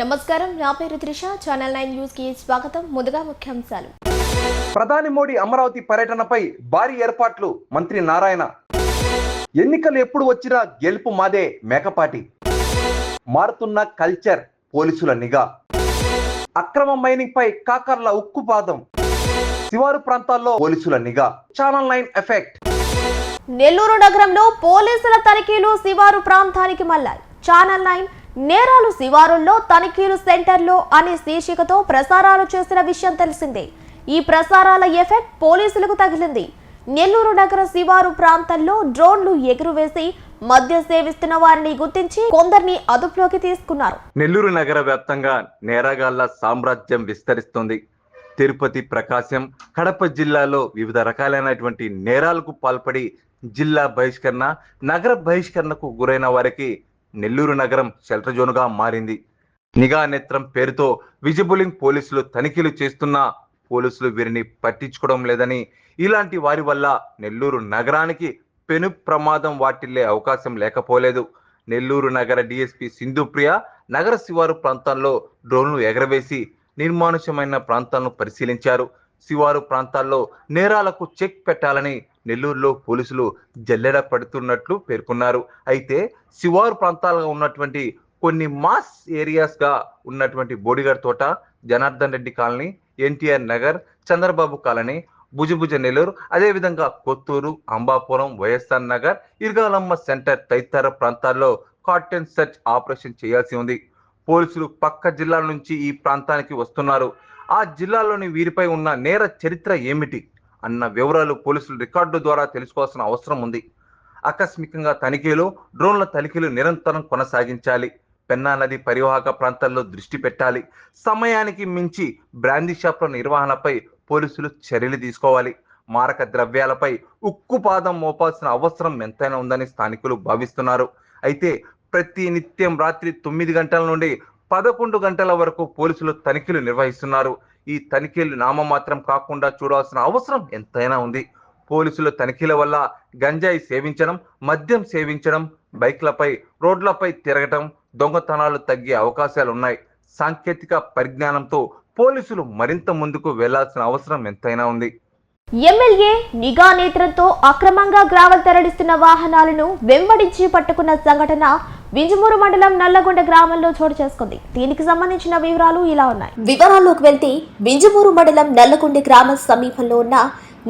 నమస్కారం నా పేరు త్రిష. ఛానల్ నైన్ న్యూస్కి స్వాగతం. ముందుగా ముఖ్యాంశాలు. ప్రధాని మోడీ అమరావతి పర్యటనపై భారీ ఏర్పాట్లు. మంత్రి నారాయణ. ఎన్నికలు ఎప్పుడు వచ్చినా గెలుపు మాదే మేకపాటి. మారుతున్న కల్చర్ పోలీసుల నిఘా. అక్రమ మైనింగ్ పై కాకర్ల ఉక్కుపాదం శివారు ప్రాంతాల్లో పోలీసుల నిఘా. Channel nine effect. నెల్లూరు నగరంలో పోలీసుల తనిఖీలు శివారు ప్రాంతానికి మళ్ళాయి ఛానల్ నైన్ నేరాలు శివారుల్లో తనిఖీలు సెంటర్లో అనే శీర్షికతో ప్రసారాలు చేసిన విషయం తెలిసిందే. ఈ ప్రసారాల ఎఫెక్ట్ పోలీసులకు తగిలింది. నెల్లూరు నగర శివారు ప్రాంతంలో డ్రోన్లు ఎగురువేసి మద్య సేవిస్తున్న వారిని గుర్తించి కొందరిని అదుపులోకి తీసుకున్నారు. నెల్లూరు నగర వ్యాప్తంగా నేరగాళ్ళ సామ్రాజ్యం విస్తరిస్తుంది. తిరుపతి ప్రకాశం కడప జిల్లాలో వివిధ రకాలైనటువంటి నేరాలకు పాల్పడి జిల్లా బహిష్కరణ నగర బహిష్కరణకు గురైన వారికి నెల్లూరు నగరం షెల్టర్ జోన్గా మారింది. నిఘా నేత్రం పేరుతో విజిబులింగ్ పోలీసులు తనిఖీలు చేస్తున్నా పోలీసులు వీరిని పట్టించుకోవడం లేదని. ఇలాంటి వారి వల్ల నెల్లూరు నగరానికి పెను ప్రమాదం వాటిల్లే అవకాశం లేకపోలేదు. నెల్లూరు నగర డిఎస్పి సింధుప్రియ నగర శివారు ప్రాంతాల్లో డ్రోన్లు ఎగరవేసి నిర్మానుష్యమైన ప్రాంతాలను పరిశీలించారు. శివారు ప్రాంతాల్లో నేరాలకు చెక్ పెట్టాలని నెల్లూరులో పోలీసులు జల్లెడ పడుతున్నట్లు పేర్కొన్నారు. అయితే శివారు ప్రాంతాలుగా ఉన్నటువంటి కొన్ని మాస్ ఏరియాస్గా ఉన్నటువంటి Bodigar Thota Janardhan Reddy colony NTR Nagar Chandrababu colony భుజభుజ Nellore అదేవిధంగా కొత్తూరు అంబాపురం వైఎస్ఆర్ నగర్ ఇరుగాలమ్మ సెంటర్ తదితర ప్రాంతాల్లో కాటన్ సెర్చ్ ఆపరేషన్ చేయాల్సి ఉంది. పోలీసులు పక్క జిల్లాల నుంచి ఈ ప్రాంతానికి వస్తున్నారు. ఆ జిల్లాలోని వీరిపై ఉన్న నేర చరిత్ర ఏమిటి? అన్న వివరాలు పోలీసులు రికార్డు ద్వారా తెలుసుకోవాల్సిన అవసరం ఉంది. ఆకస్మికంగా తనిఖీలు డ్రోన్ల తనిఖీలు నిరంతరం కొనసాగించాలి. పెన్నా నది పరివాహక ప్రాంతాల్లో దృష్టి పెట్టాలి. సమయానికి మించి బ్రాందీ షాప్ల నిర్వహణపై పోలీసులు చర్యలు తీసుకోవాలి. మారక ద్రవ్యాలపై ఉక్కుపాదం మోపాల్సిన అవసరం ఎంతైనా ఉందని స్థానికులు భావిస్తున్నారు. అయితే ప్రతి నిత్యం రాత్రి తొమ్మిది గంటల నుండి పదకొండు గంటల వరకు పోలీసులు తనిఖీలు నిర్వహిస్తున్నారు. ఈ తనిఖీలు నామమాత్రం కాకుండా చూడాల్సిన అవసరం ఎంతైనా ఉంది. పోలీసుల తనిఖీల వల్ల గంజాయి సేవించడం మద్యం సేవించడం బైక్లపై రోడ్లపై తిరగటం దొంగతనాలు తగ్గే అవకాశాలు ఉన్నాయి సాంకేతిక పరిజ్ఞానంతో పోలీసులు మరింత ముందుకు వెళ్ళాల్సిన అవసరం ఎంతైనా ఉంది. ఎమ్మెల్యే నిఘా నేత్రంతో అక్రమంగా గ్రావల్ తరలిస్తున్న వాహనాలను వెంబడించి పట్టుకున్న సంఘటన వింజమూరు మండలం నల్లగొండ గ్రామంలో చోటు చేసుకుంది. దీనికి సంబంధించిన వివరాలు ఇలా ఉన్నాయి. వివరాల్లోకి వెళ్తే వింజమూరు మండలం నల్లగొండ గ్రామ సమీపంలో ఉన్న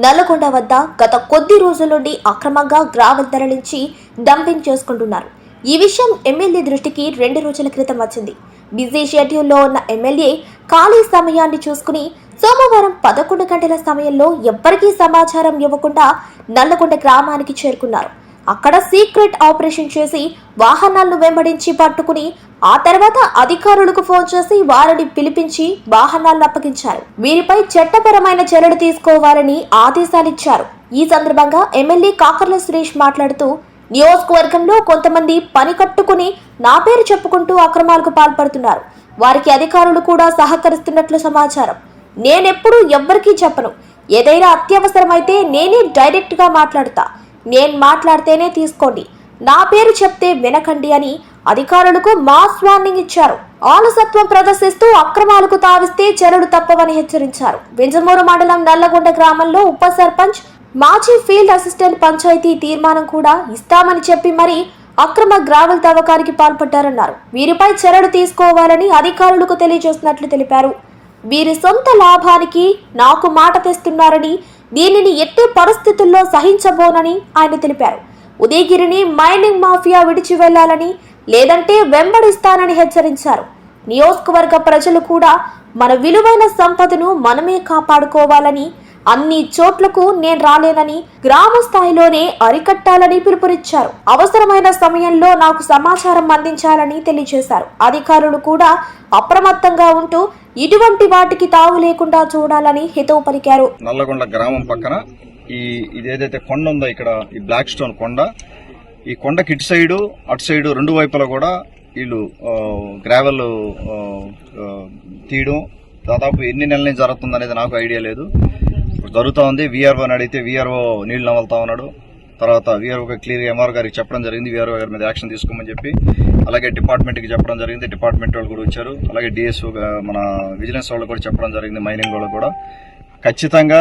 నల్లగొండ వద్ద గత కొద్ది రోజుల నుండి అక్రమంగా గ్రావెల్ తరలించి డంపింగ్ చేసుకుంటున్నారు. ఈ విషయం ఎమ్మెల్యే దృష్టికి రెండు రోజుల క్రితం వచ్చింది. బిజీ షెడ్యూల్లో ఉన్న ఎమ్మెల్యే ఖాళీ సమయాన్ని చూసుకుని సోమవారం పదకొండు గంటల సమయంలో ఎవ్వరికీ సమాచారం ఇవ్వకుండా నల్లగొండ గ్రామానికి చేరుకున్నారు. అక్కడ సీక్రెట్ ఆపరేషన్ చేసి వాహనాలను వెంబడించి పట్టుకుని ఆ తర్వాత అధికారులకు ఫోన్ చేసి వారిని పిలిపించి వాహనాలను అప్పగించారు. వీరిపై చట్టపరమైన చర్యలు తీసుకోవాలని ఆదేశాలిచ్చారు. ఈ సందర్భంగా ఎమ్మెల్యే కాకర్ల సురేష్ మాట్లాడుతూ నియోజకవర్గంలో కొంతమంది పని కట్టుకుని నా పేరు చెప్పుకుంటూ అక్రమాలకు పాల్పడుతున్నారు. వారికి అధికారులు కూడా సహకరిస్తున్నట్లు సమాచారం. నేనెప్పుడూ ఎవ్వరికీ చెప్పను. ఏదైనా అత్యవసరమైతే నేనే డైరెక్ట్గా మాట్లాడతా. నేను మాట్లాడితేనే తీసుకోండి. నా పేరు చెప్తే వినకండి అని అధికారులకు మాస్ వార్నింగ్ ఇచ్చారు. ఆలసత్వం ప్రదర్శిస్తూ అక్రమాలకు తావిస్తే చర్యలు తప్పవని హెచ్చరించారు. వింజమూరు మండలం నల్లగొండ గ్రామంలో ఉప సర్పంచ్ మాజీ ఫీల్డ్ అసిస్టెంట్ పంచాయతీ తీర్మానం కూడా ఇస్తామని చెప్పి మరి అక్రమ గ్రావెల్ తవ్వకానికి పాల్పడ్డారన్నారు. వీరిపై చర్యలు తీసుకోవాలని అధికారులకు తెలియజేస్తున్నట్లు తెలిపారు. వీరి సొంత లాభానికి నాకు మాట తెస్తున్నారని దీనిని ఎట్టి పరిస్థితుల్లో సహించబోనని ఆయన తెలిపారు. ఉదయగిరిని మైనింగ్ మాఫియా విడిచి వెళ్ళాలని లేదంటే వెంబడిస్తానని హెచ్చరించారు. నియోజకవర్గ ప్రజలు కూడా మన విలువైన సంపదను మనమే కాపాడుకోవాలని అన్ని చోట్లకు నేను రాలేనని గ్రామ స్థాయిలోనే అరికట్టాలని పిలుపునిచ్చారు. అవసరమైన సమయంలో నాకు సమాచారం అందించాలని తెలియజేశారు. అధికారులు కూడా అప్రమత్తంగా ఉంటూ ఇటువంటి వాటికి తావు లేకుండా చూడాలని హితవు పలికారు. నల్లగొండ గ్రామం పక్కన ఈ ఇదేదైతే కొండ ఉందో ఇక్కడ ఈ బ్లాక్ స్టోన్ కొండ ఈ కొండకి ఇటు సైడు అటు సైడు రెండు వైపులా కూడా వీళ్ళు గ్రావెల్ తీయడం దాదాపు ఎన్ని నెలల నుంచి జరుగుతుంది అనేది నాకు ఐడియా లేదు. ఇప్పుడు జరుగుతూ ఉంది విఆర్ఓ అని అడిగితే విఆర్ఓ నీళ్ళు నవలుతా ఉన్నాడు. తర్వాత వీఆర్ఓ క్లియర్ ఎంఆర్ గారికి చెప్పడం జరిగింది. వీఆర్ఓ గారి మీద యాక్షన్ తీసుకోమని చెప్పి అలాగే డిపార్ట్మెంట్కి చెప్పడం జరిగింది. డిపార్ట్మెంట్ వాళ్ళు కూడా వచ్చారు. అలాగే డిఎస్ఓ మన విజిలెన్స్ వాళ్ళు కూడా చెప్పడం జరిగింది. మైనింగ్ వాళ్ళు కూడా. ఖచ్చితంగా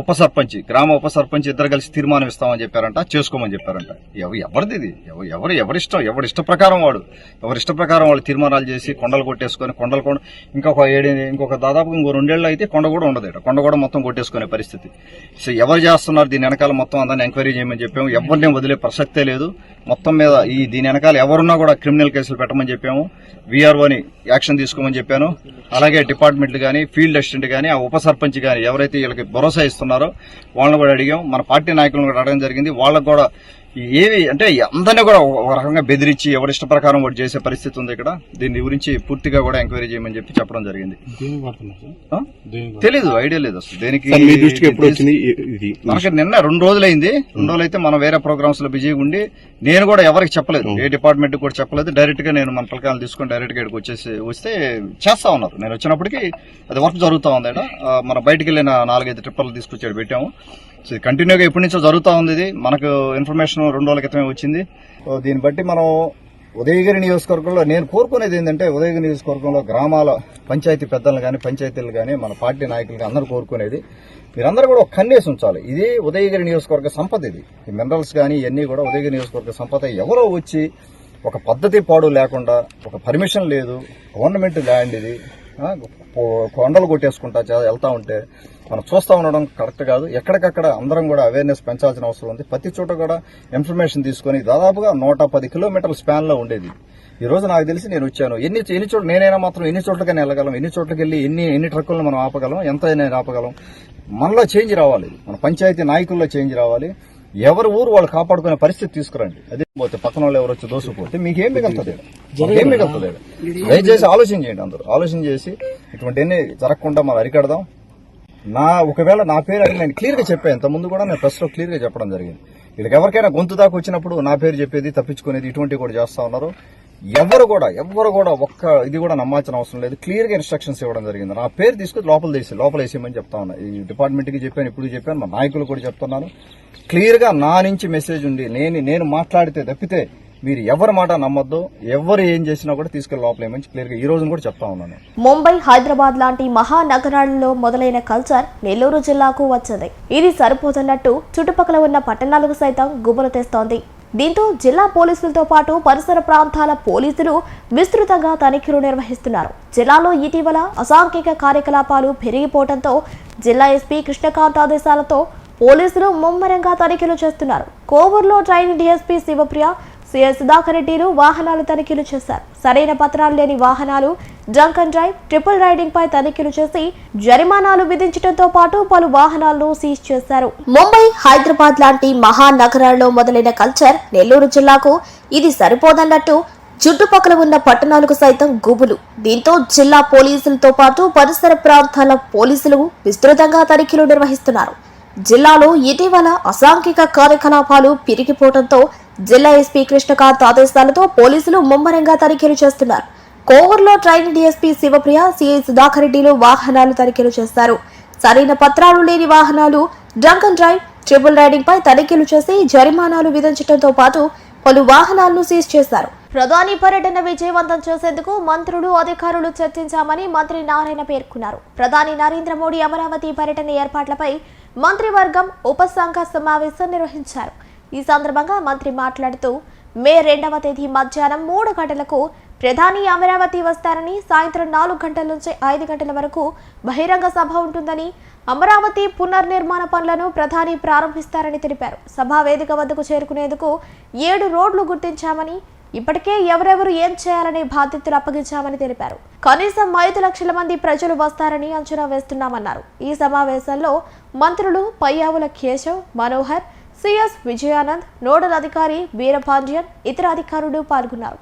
ఉప సర్పంచ్ గ్రామ ఉప సర్పంచ్ ఇద్దరు కలిసి తీర్మానం ఇస్తామని చెప్పారంట చేసుకోమని చెప్పారంట. ఎవరిది ఇది? ఎవరు ఎవరిష్టం ఎవరి ఇష్ట ప్రకారం వాడు. ఎవరి ఇష్ట ప్రకారం వాళ్ళు తీర్మానాలు చేసి కొండలు కొట్టేసుకొని కొండలు కొండ ఇంకొక ఏడు ఇంకొక దాదాపు ఇంకో రెండేళ్ళు అయితే కొండ కూడా ఉండదు ఇక్కడ. కొండ కూడా మొత్తం కొట్టేసుకునే పరిస్థితి. సో ఎవరు చేస్తున్నారు దీని వెనకాల మొత్తం అందరిని ఎంక్వైరీ చేయమని చెప్పాము. ఎవరిని వదిలే ప్రసక్తే లేదు. మొత్తం మీద ఈ దీని వెనకాల ఎవరున్నా కూడా క్రిమినల్ కేసులు పెట్టమని చెప్పాము. వీఆర్ఓని యాక్షన్ తీసుకోమని చెప్పాను. అలాగే డిపార్ట్మెంట్లు కానీ ఫీల్డ్ అసిస్టెంట్ కానీ ఆ ఉప సర్పంచ్ కానీ ఎవరైతే వీళ్ళకి భరోసా ఇస్తున్నారో వాళ్ళని కూడా అడిగాం. మన పార్టీ నాయకులను కూడా అడగడం జరిగింది. వాళ్ళకు కూడా ఏవి అంటే అందరినీ కూడా ఒక రకంగా బెదిరించి ఎవరి ఇష్ట ప్రకారం కూడా చేసే పరిస్థితి ఉంది ఇక్కడ. దీని గురించి పూర్తిగా కూడా ఎంక్వైరీ చేయమని చెప్పి చెప్పడం జరిగింది. తెలీదు ఐడియా లేదు అసలు. దేనికి సార్ మీ దృష్టికి ఎప్పుడు వచ్చింది? ఇ- ఇది మనకి నిన్న రెండు రోజులైంది. రెండు రోజులు అయితే మనం వేరే ప్రోగ్రామ్స్లో బిజీగా ఉండి నేను కూడా ఎవరికి చెప్పలేదు. ఏ డిపార్ట్మెంట్ కూడా చెప్పలేదు. డైరెక్ట్గా నేను మన పిల్లకాయలు తీసుకొని డైరెక్ట్గా ఇక్కడికి వచ్చేసి వస్తే చేస్తా ఉన్నారు. నేను వచ్చినప్పటికి అది వర్క్ జరుగుతా ఉంది మన బయటికి వెళ్ళిన నాలుగైదు ట్రిప్పర్లు తీసుకొచ్చాడు పెట్టాము. కంటిన్యూగా ఎప్పటి నుంచో జరుగుతూ ఉంది ఇది. మనకు ఇన్ఫర్మేషన్ రెండు రోజుల క్రితమే వచ్చింది. సో దీన్ని బట్టి మనం ఉదయగిరి నియోజకవర్గంలో నేను కోరుకునేది ఏంటంటే ఉదయగిరి నియోజకవర్గంలో గ్రామాల పంచాయతీ పెద్దలు కానీ పంచాయతీలు కానీ మన పార్టీ నాయకులు అందరూ కోరుకునేది. మీరందరూ కూడా ఒక కన్నేసి ఉంచాలి. ఇది ఉదయగిరి నియోజకవర్గ సంపద ఇది. ఈ మినరల్స్ కానీ ఇవన్నీ కూడా ఉదయగిరి నియోజకవర్గ సంపద. ఎవరో వచ్చి ఒక పద్ధతి పాడు లేకుండా ఒక పర్మిషన్ లేదు గవర్నమెంట్ ల్యాండ్ ఇది. కొండలు కొట్టేసుకుంటా వెళ్తా ఉంటే మనం చూస్తా ఉండడం కరెక్ట్ కాదు. ఎక్కడికక్కడ అందరం కూడా అవేర్నెస్ పెంచాల్సిన అవసరం ఉంది. ప్రతి చోట కూడా ఇన్ఫర్మేషన్ తీసుకొని దాదాపుగా నూట పది కిలోమీటర్ల స్పాన్లో ఉండేది. ఈ రోజు నాకు తెలిసి నేను వచ్చాను. ఎన్ని ఎన్ని చోట్ల నేనైనా మాత్రం ఎన్ని చోట్లకైనా వెళ్ళగలం. ఎన్ని చోట్లకి వెళ్ళి ఎన్ని ఎన్ని ట్రక్కులను మనం ఆపగలం ఎంత అయినా ఆపగలం. మనలో చేంజ్ రావాలి. మన పంచాయతీ నాయకుల్లో చేంజ్ రావాలి. ఎవరి ఊరు వాళ్ళు కాపాడుకునే పరిస్థితి తీసుకురండి. అదే పోతే పక్కన వాళ్ళు ఎవరు వచ్చి దోసుకుపోతే మీకేం మిగులుతుంది ఈడ? ఏం మిగులుతుంది? దయచేసి ఆలోచన చేయండి అందరూ. ఆలోచన చేసి ఇటువంటివన్నీ జరగకుండా మనం అరికడదాం. నా ఒకవేళ నా పేరు అడిగి నేను క్లియర్గా చెప్పాను. ఇంత ముందు కూడా నేను ప్రెస్లో క్లియర్గా చెప్పడం జరిగింది. వీళ్ళకి ఎవరికైనా గొంతు దాకా వచ్చినప్పుడు నా పేరు చెప్పేది తప్పించుకునేది ఇటువంటివి కూడా చేస్తా ఉన్నారు. ఎవరు కూడా ఎవరు కూడా ఒక్క ఇది కూడా నమ్మాల్సిన అవసరం లేదు. క్లియర్గా ఇన్స్ట్రక్షన్స్ ఇవ్వడం జరిగింది. నా పేరు తీసుకుని లోపల తీసి లోపల వేసేయమని చెప్తా ఉన్నా. ఈ డిపార్ట్మెంట్కి చెప్పాను ఇప్పుడు చెప్పాను మా నాయకులు కూడా చెప్తున్నాను. క్లియర్గా నా నుంచి మెసేజ్ ఉంది నేను నేను మాట్లాడితే తప్పితే మీరు ఎవరి మాట నమ్మొద్దు ఎవరు ఏం చేసినా కూడా తీసుకెళ్ళి లోపల ఏమని క్లియర్గా ఈ రోజు కూడా చెప్తా ఉన్నాను. ముంబై హైదరాబాద్ లాంటి మహానగరాలలో మొదలైన కల్చర్ నెల్లూరు జిల్లాకు వచ్చింది. ఇది సరిపోతున్నట్టు చుట్టుపక్కల ఉన్న పట్టణాలకు సైతం గుబులు తెస్తోంది. దీంతో జిల్లా పోలీసులతో పాటు పరిసర ప్రాంతాల పోలీసులు విస్తృతంగా తనిఖీలు నిర్వహిస్తున్నారు. జిల్లాలో ఇటీవల అసాంఘిక కార్యకలాపాలు పెరిగిపోవడంతో జిల్లా ఎస్పీ కృష్ణకాంత్ ఆదేశాలతో పోలీసులు ముమ్మరంగా తనిఖీలు చేస్తున్నారు. కోవూరులో train DSP Sivapriya CS Sudhakar రెడ్డిలు వాహనాలు తనిఖీలు చేశారు. సరైన పత్రాలు లేని వాహనాలు drunk and drive triple riding పై తనిఖీలు చేసి జరిమానాలు విధించడంతో పాటు పలు వాహనాలను సీజ్ చేశారు. ముంబై హైదరాబాద్ లాంటి మహానగరాల్లో మొదలైన కల్చర్ నెల్లూరు జిల్లాకు ఇది సరిపోదన్నట్టు చుట్టుపక్కల ఉన్న పట్టణాలకు సైతం గుబులు. దీంతో జిల్లా పోలీసులతో పాటు పరిసర ప్రాంతాల పోలీసులు విస్తృతంగా తనిఖీలు నిర్వహిస్తున్నారు. జిల్లాలో ఇటీవల అసాంఘిక కార్యకలాపాలు పెరిగిపోవడంతో జిల్లా ఎస్పీ కృష్ణకాంత్ ఆదేశాలతో పోలీసులు ముమ్మరంగా తనిఖీలు చేస్తున్నారు. కోవూరులో train DSP Sivapriya CI Sudhakar రెడ్డిలు వాహనాలు తనిఖీలు చేస్తారు సరైన పత్రాలు లేని వాహనాలు drunk and drive triple riding పై తనిఖీలు చేసి జరిమానాలు విధించడంతో పాటు పలు వాహనాలను సీజ్ చేశారు. ప్రధాని పర్యటన విజయవంతం చేసేందుకు మంత్రులు అధికారులు చర్చించామని మంత్రి నారాయణ పేర్కొన్నారు. ప్రధాని నరేంద్ర మోడీ అమరావతి పర్యటన ఏర్పాట్లపై మంత్రివర్గం ఉపసంఘ సమావేశం నిర్వహించారు. ఈ సందర్భంగా మంత్రి మాట్లాడుతూ మే రెండవ తేదీ మధ్యాహ్నం మూడు గంటలకు ప్రధాని అమరావతి వస్తారని సాయంత్రం నాలుగు గంటల నుంచి ఐదు గంటల వరకు బహిరంగ సభ ఉంటుందని అమరావతి పునర్నిర్మాణ పనులను ప్రధాని ప్రారంభిస్తారని తెలిపారు. సభా వేదిక వద్దకు చేరుకునేందుకు ఏడు రోడ్లు గుర్తించామని ఇప్పటికే ఎవరెవరు ఏం చేయాలనే బాధ్యతలు అప్పగించామని తెలిపారు. కనీసం ఐదు లక్షల మంది ప్రజలు వస్తారని అంచనా వేస్తున్నామన్నారు. ఈ సమావేశంలో మంత్రులు పయ్యావుల కేశవ్ మనోహర్ సిఎస్ విజయానంద్ నోడల్ అధికారి వీరపాండ్యన్ ఇతర అధికారులు పాల్గొన్నారు.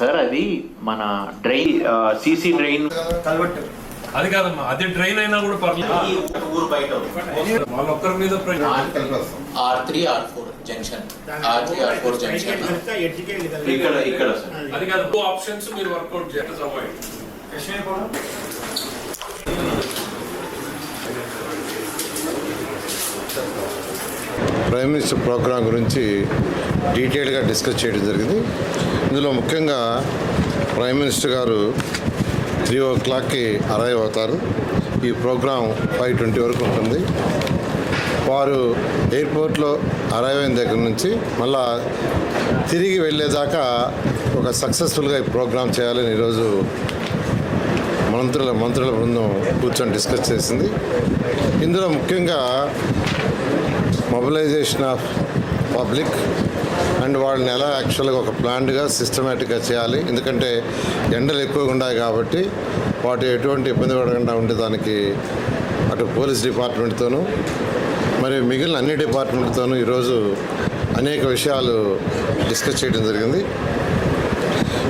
సార్ అది మన డ్రైన్ సీసీ డ్రైన్ అది కాదమ్మా అది డ్రైన్ అయినా కూడా పర్లేదు. ఊరు బయట వాళ్ళ ఒక్కరి మీద R three R four junction. R three R four junction. ఇక్కడ ఇక్కడ అది కాదు టూ ఆప్షన్స్ మీరు వర్కౌట్ చేయాలి అవాయిడ్ ప్రైమ్ మినిస్టర్ ప్రోగ్రాం గురించి డీటెయిల్గా డిస్కస్ చేయడం జరిగింది. ఇందులో ముఖ్యంగా ప్రైమ్ మినిస్టర్ గారు త్రీ ఓ క్లాక్కి అరైవ్ అవుతారు. ఈ ప్రోగ్రాం ఫైవ్ ట్వంటీ వరకు ఉంటుంది. వారు ఎయిర్పోర్ట్లో అరైవ్ అయిన దగ్గర నుంచి మళ్ళా తిరిగి వెళ్ళేదాకా ఒక సక్సెస్ఫుల్గా ఈ ప్రోగ్రాం చేయాలని ఈరోజు మంత్రుల మంత్రుల బృందం కూర్చొని డిస్కస్ చేసింది. ఇందులో ముఖ్యంగా మొబిలైజేషన్ ఆఫ్ పబ్లిక్ అండ్ వాళ్ళని ఎలా యాక్చువల్గా ఒక ప్లాంట్గా సిస్టమేటిక్గా చేయాలి. ఎందుకంటే ఎండలు ఎక్కువగా ఉన్నాయి కాబట్టి వాటి ఎటువంటి ఇబ్బంది పడకుండా ఉండేదానికి అటు పోలీస్ డిపార్ట్మెంట్తోనూ మరి మిగిలిన అన్ని డిపార్ట్మెంట్తోనూ ఈరోజు అనేక విషయాలు డిస్కస్ చేయడం జరిగింది.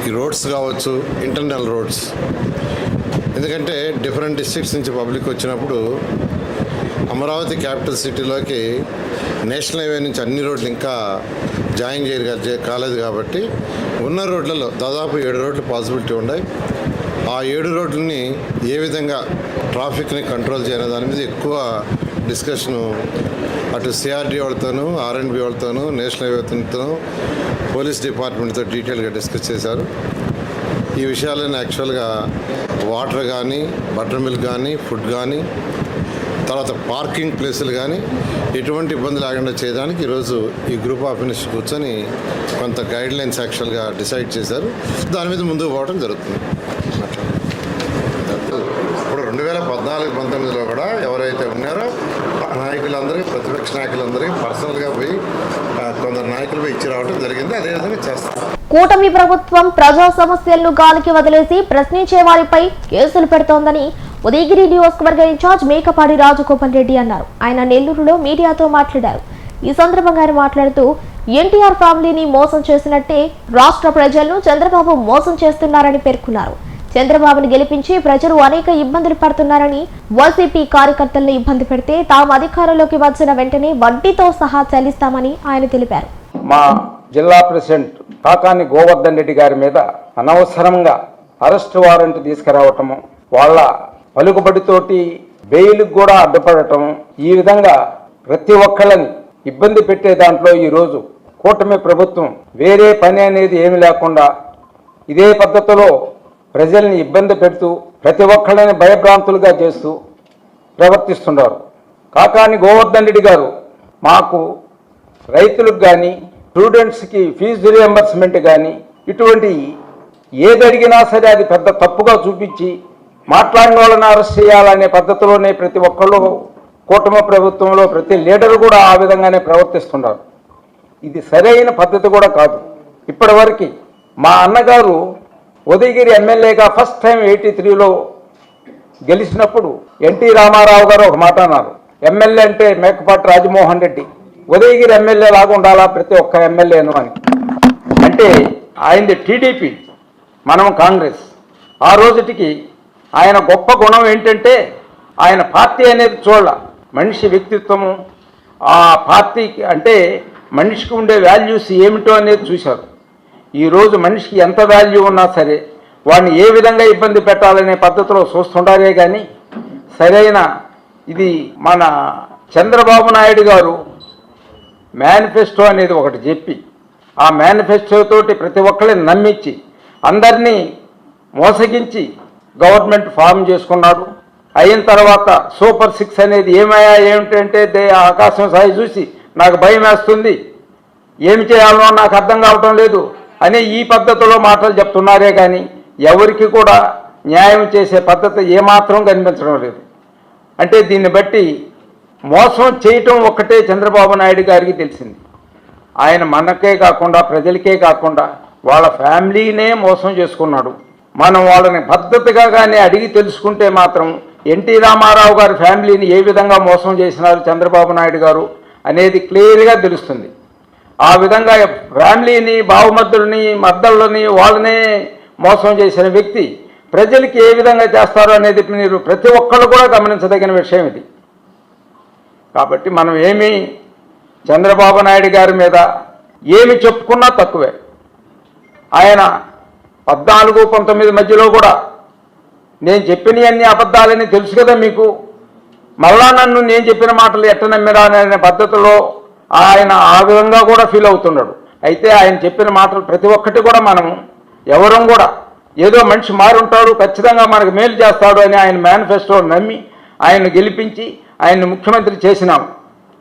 ఈ రోడ్స్ కావచ్చు ఇంటర్నల్ రోడ్స్. ఎందుకంటే డిఫరెంట్ డిస్ట్రిక్ట్స్ నుంచి పబ్లిక్ వచ్చినప్పుడు అమరావతి క్యాపిటల్ సిటీలోకి నేషనల్ హైవే నుంచి అన్ని రోడ్లు ఇంకా జాయిన్ చేయరు కాలేదు కాబట్టి ఉన్న రోడ్లలో దాదాపు ఏడు రోడ్లు పాసిబిలిటీ ఉన్నాయి. ఆ ఏడు రోడ్లని ఏ విధంగా ట్రాఫిక్ని కంట్రోల్ చేయాలి దాని మీద ఎక్కువ డిస్కషను అటు సిఆర్డీ వాళ్ళతోనూ ఆర్ఎండ్బి వాళ్ళతోనూ నేషనల్ హైవేతోనూ పోలీస్ డిపార్ట్మెంట్తో డీటెయిల్గా డిస్కస్ చేశారు. ఈ విషయాలను యాక్చువల్గా వాటర్ కానీ బటర్ మిల్క్ కానీ ఫుడ్ కానీ తర్వాత పార్కింగ్ ప్లేసులు కానీ ఎటువంటి ఇబ్బంది లేకుండా చేయడానికి ఈరోజు ఈ గ్రూప్ ఆఫ్ మినిస్టర్ కూర్చొని కొంత గైడ్ లైన్స్ యాక్చువల్గా డిసైడ్ చేశారు. దాని మీద ముందుకు పోవడం జరుగుతుంది. ఇప్పుడు రెండు వేల పద్నాలుగు పంతొమ్మిదిలో కూడా ఎవరైతే ఉన్నారో ఆ నాయకులందరికీ ప్రతిపక్ష నాయకులందరికీ పర్సనల్గా పోయి కొందరు నాయకులు పోయి ఇచ్చి రావడం జరిగింది. అదేవిధంగా చేస్తారు. కూటమి ప్రభుత్వం ప్రజా సమస్యలను గాలికి వదిలేసి ప్రశ్నించే వారిపై కేసులు పెడుతోందని ఉదయగిరి నియోజకవర్గ ఇన్ఛార్జ్ మేకపాడి రాజగోపాల్ రెడ్డి అన్నారు. ఆయన నెల్లూరులో మీడియాతో మాట్లాడారు. ఈ సందర్భంగా ఆయన మాట్లాడుతూ ఎన్టీఆర్ ఫ్యామిలీని మోసం చేసినట్టే రాష్ట్ర ప్రజలను చంద్రబాబు మోసం చేస్తున్నారని పేర్కొన్నారు. చంద్రబాబును గెలిపించి ప్రజలు అనేక ఇబ్బందులు పడుతున్నారని వైసీపీ కార్యకర్తలను ఇబ్బంది పెడితే తాము అధికారంలోకి వచ్చిన వెంటనే వడ్డీతో సహా చెల్లిస్తామని ఆయన తెలిపారు. మా జిల్లా ప్రెసిడెంట్ కాకాని గోవర్ధన్ రెడ్డి గారి మీద అనవసరంగా అరెస్ట్ వారెంట్ తీసుకురావటము వాళ్ళ పలుకుబడితోటి బెయిల్కి కూడా అడ్డుపడటం ఈ విధంగా ప్రతి ఒక్కళ్ళని ఇబ్బంది పెట్టే దాంట్లో ఈరోజు కూటమి ప్రభుత్వం వేరే పని అనేది ఏమి లేకుండా ఇదే పద్ధతిలో ప్రజల్ని ఇబ్బంది పెడుతూ ప్రతి ఒక్కళ్ళని భయభ్రాంతులుగా చేస్తూ ప్రవర్తిస్తున్నారు. కాకాని గోవర్ధన్ రెడ్డి గారు మాకు రైతులకు కానీ స్టూడెంట్స్కి ఫీజు రియంబర్స్మెంట్ కానీ ఇటువంటి ఏది అడిగినా సరే అది పెద్ద తప్పుగా చూపించి మాట్లాడిన వాళ్ళని అరెస్ట్ చేయాలనే పద్ధతిలోనే ప్రతి ఒక్కళ్ళు కూటమి ప్రభుత్వంలో ప్రతి లీడర్ కూడా ఆ విధంగానే ప్రవర్తిస్తున్నారు. ఇది సరైన పద్ధతి కూడా కాదు. ఇప్పటివరకు మా అన్నగారు ఉదయగిరి ఎమ్మెల్యేగా ఫస్ట్ టైం ఎయిటీ త్రీలో గెలిచినప్పుడు ఎన్టీ రామారావు గారు ఒక మాట అన్నారు. ఎమ్మెల్యే అంటే మేకపాటి రాజమోహన్ రెడ్డి. ఉదయగిరి ఎమ్మెల్యే లాగా ఉండాలా ప్రతి ఒక్క ఎమ్మెల్యేను అని. అంటే ఆయనది టీడీపీ మనం కాంగ్రెస్. ఆ రోజుటికి ఆయన గొప్ప గుణం ఏంటంటే ఆయన పార్టీ అనేది చూడాల. మనిషి వ్యక్తిత్వము ఆ పార్టీకి అంటే మనిషికి ఉండే వాల్యూస్ ఏమిటో అనేది చూశారు. ఈరోజు మనిషికి ఎంత వాల్యూ ఉన్నా సరే వాడిని ఏ విధంగా ఇబ్బంది పెట్టాలనే పద్ధతిలో చూస్తుండారే కానీ సరైన ఇది మన చంద్రబాబు నాయుడు గారు మేనిఫెస్టో అనేది ఒకటి చెప్పి ఆ మేనిఫెస్టోతోటి ప్రతి ఒక్కరిని నమ్మించి అందరినీ మోసగించి గవర్నమెంట్ ఫామ్ చేసుకున్నారు. అయిన తర్వాత సూపర్ సిక్స్ అనేది ఏమయ్యా ఏమిటంటే దే ఆకాశం సాయి చూసి నాకు భయం వేస్తుంది. ఏమి చేయాలో నాకు అర్థం కావటం లేదు అనే ఈ పద్ధతిలో మాటలు చెప్తున్నారే కానీ ఎవరికి కూడా న్యాయం చేసే పద్ధతి ఏమాత్రం కనిపించడం లేదు. అంటే దీన్ని బట్టి మోసం చేయటం ఒక్కటే చంద్రబాబు నాయుడు గారికి తెలిసింది. ఆయన మనకే కాకుండా ప్రజలకే కాకుండా వాళ్ళ ఫ్యామిలీనే మోసం చేసుకున్నాడు. మనం వాళ్ళని పద్ధతిగా కానీ అడిగి తెలుసుకుంటే మాత్రం ఎన్టీ రామారావు గారి ఫ్యామిలీని ఏ విధంగా మోసం చేసినారు చంద్రబాబు నాయుడు గారు అనేది క్లియర్గా తెలుస్తుంది. ఆ విధంగా ఫ్యామిలీని బావమద్దులని మద్దళ్ళని వాళ్ళనే మోసం చేసిన వ్యక్తి ప్రజలకి ఏ విధంగా చేస్తారు అనేది మీరు ప్రతి ఒక్కళ్ళు కూడా గమనించదగిన విషయం ఇది. కాబట్టి మనం ఏమి చంద్రబాబు నాయుడు గారి మీద ఏమి చెప్పుకున్నా తక్కువే. ఆయన పద్నాలుగు పంతొమ్మిది మధ్యలో కూడా. నేను చెప్పిన అన్ని అబద్ధాలని తెలుసు కదా మీకు. మళ్ళా నన్ను నేను చెప్పిన మాటలు ఎట్ట నమ్మిరా అనే పద్ధతిలో ఆయన ఆ విధంగా కూడా ఫీల్ అవుతున్నాడు. అయితే ఆయన చెప్పిన మాటలు ప్రతి ఒక్కటి కూడా మనం ఎవరం కూడా ఏదో మనిషి మారుంటాడు ఖచ్చితంగా మనకు మేలు చేస్తాడు అని ఆయన మేనిఫెస్టో నమ్మి ఆయన్ను గెలిపించి ఆయన్ని ముఖ్యమంత్రి చేసినాం.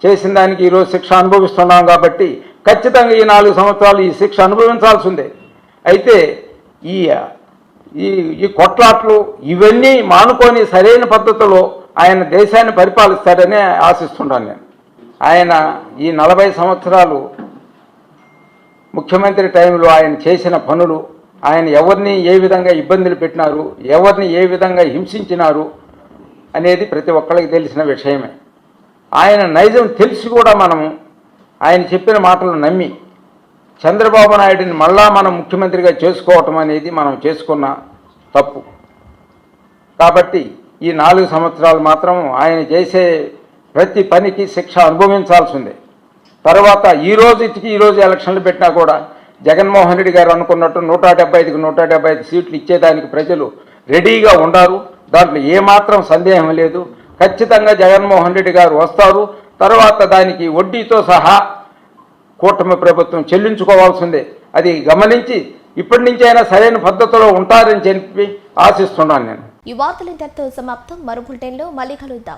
చేసిన దానికి ఈరోజు శిక్ష అనుభవిస్తున్నాం కాబట్టి ఖచ్చితంగా ఈ నాలుగు సంవత్సరాలు ఈ శిక్ష అనుభవించాల్సిందే అయితే ఈ ఈ ఈ కొట్లాట్లు ఇవన్నీ మానుకొని సరైన పద్ధతిలో ఆయన దేశాన్ని పరిపాలిస్తారని ఆశిస్తున్నాను నేను. ఆయన ఈ నలభై సంవత్సరాలు ముఖ్యమంత్రి టైంలో ఆయన చేసిన పనులు ఆయన ఎవరిని ఏ విధంగా ఇబ్బందులు పెట్టినారు ఎవరిని ఏ విధంగా హింసించినారు అనేది ప్రతి ఒక్కరికి తెలిసిన విషయమే. ఆయన నైజం తెలిసి కూడా మనము ఆయన చెప్పిన మాటలు నమ్మి చంద్రబాబు నాయుడిని మళ్ళా మనం ముఖ్యమంత్రిగా చేసుకోవటం అనేది మనం చేసుకున్న తప్పు. కాబట్టి ఈ నాలుగు సంవత్సరాలు మాత్రం ఆయన చేసే ప్రతి పనికి శిక్ష అనుభవించాల్సిందే. తర్వాత ఈ రోజు ఈ ఈరోజు ఎలక్షన్లు పెట్టినా కూడా జగన్మోహన్ రెడ్డి గారు అనుకున్నట్టు నూట డెబ్బై ఐదుకి నూట డెబ్బై ఐదు సీట్లు ఇచ్చేదానికి ప్రజలు రెడీగా ఉన్నారు దాంట్లో ఏమాత్రం సందేహం లేదు. ఖచ్చితంగా జగన్మోహన్ రెడ్డి గారు వస్తారు. తర్వాత దానికి వడ్డీతో సహా కూటమి ప్రభుత్వం చెల్లించుకోవాల్సిందే. అది గమనించి ఇప్పటి అయినా సరైన పద్ధతిలో ఉంటారని చెప్పి ఆశిస్తున్నాను నేను. ఈ వార్తలు ఇంతటితో సమాప్తం. మరో బులెటిన్లో మళ్ళీ కలుద్దాం.